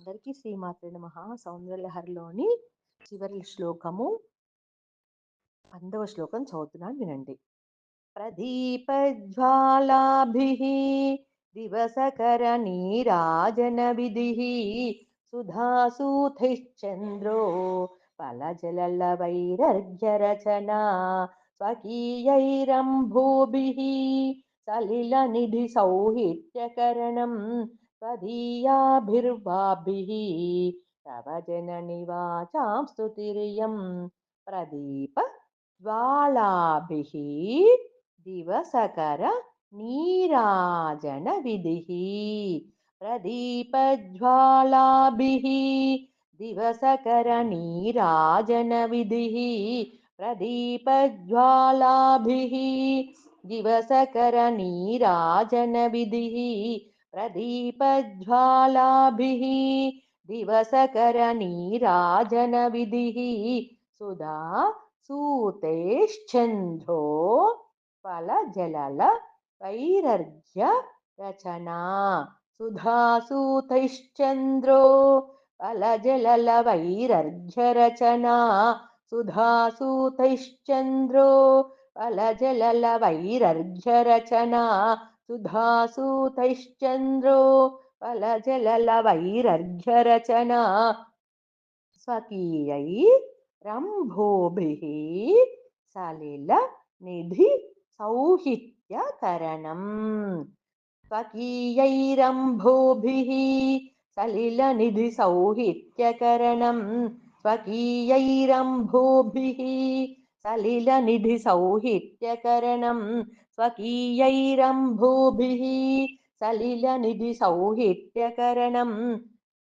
అందరికీ శ్రీమాత్రే నమః సౌందర్యలహరిలోని చివరి శ్లోకము పందవ శ్లోకం చదువుతున్నాను వినండి ప్రదీపజ్వాలాభిः दिवसकरनीराजनविधिः सुधासूथैश्चन्द्रो फलजललवैरर्घ्यरचना स्वकीयैरम्भोभिः सलिलनिधिसौहित्यकरणं त्वदीयाभिर्वाभिः। तव जननिवाचां स्तुतिरियं। प्रदीप ज्वालाभिः दिवसकर नीराजनविधिः। प्रदीपज्वालाभिः दिवसकरनीराजनविधिः प्रदीपज्वालाभिः दिवसकरनीराजनविधिः प्रदीपज्वालाभिः दिवसकरनीराजनविधिः। सुधा सूतेश्चन्धो फलजलल वैरर्घ्य रचना सुधासूतैश्चन्द्रो फलजललवैरर्घ्यरचना सुधासूतैश्चन्द्रो फलजललवैरर्घ्यरचना। सुधासूतैश्चन्द्रो फलजललवैरर्घ्यरचना। स्वकीयैरम्भोभिः सलिलनिधि सौहित्यकरणम्। स्वकीयैरम्भोभिः सलिलनिधिसौहित्यकरणं स्वकीयैरम्भोभिः सलिलनिधिसौहित्यकरणं स्वकीयैरम्भोभिः सलिलनिधिसौहित्यकरणं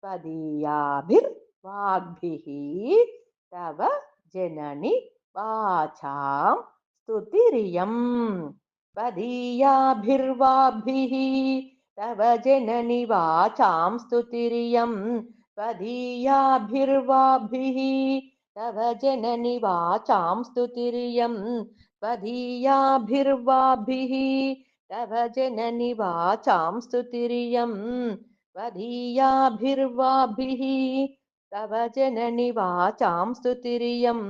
त्वदीयाभिर्वाग्भिः तव जननि वाचां स्तुतिरियं त्वदीयाभिर्वाभिः तव जननि वाचां स्तुतिरियं त्वदीयाभिर्वाभिः तव जननि वाचां स्तुतिरियं त्वदीयाभिर्वाभिः तव जननि वाचां स्तुतिरियं त्वदीयाभिर्वाभिः तव जननि वाचां स्तुतिरियं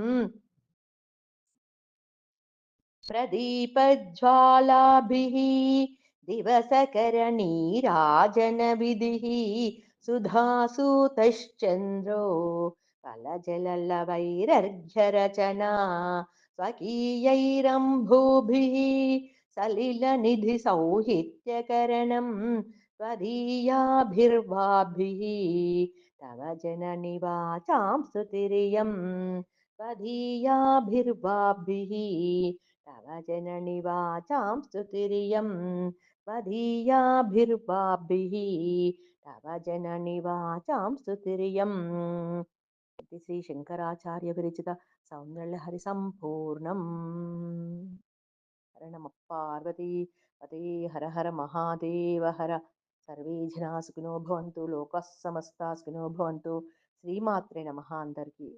प्रदीपज्वालाभिः दिवसकरनीराजनविधिः सुधासूतश्चन्द्रो फलजललवैरर्घ्यरचना स्वकीयैरम्भोभिः सलिलनिधिसौहित्यकरणं त्वदीयाभिर्वाभिः तव जननिवाचां स्तुतिरियं त्वदीयाभिर्वाभिः तव जननिवाचां स्तुतिरियं त्वदीयाभिर्वाभिः तव जननिवाचां स्तुतिरियम् ఇది శ్రీ శంకరాచార్య విరచిత సౌందర్యహరి సంపూర్ణం. హర నమ పార్వతీ పతే హర హర మహాదేవ హర. సర్వే జనా సుఖినో భవంతు లోక సమస్త సుఖినో భవంతు. శ్రీమాత్రే నమ అందరికీ.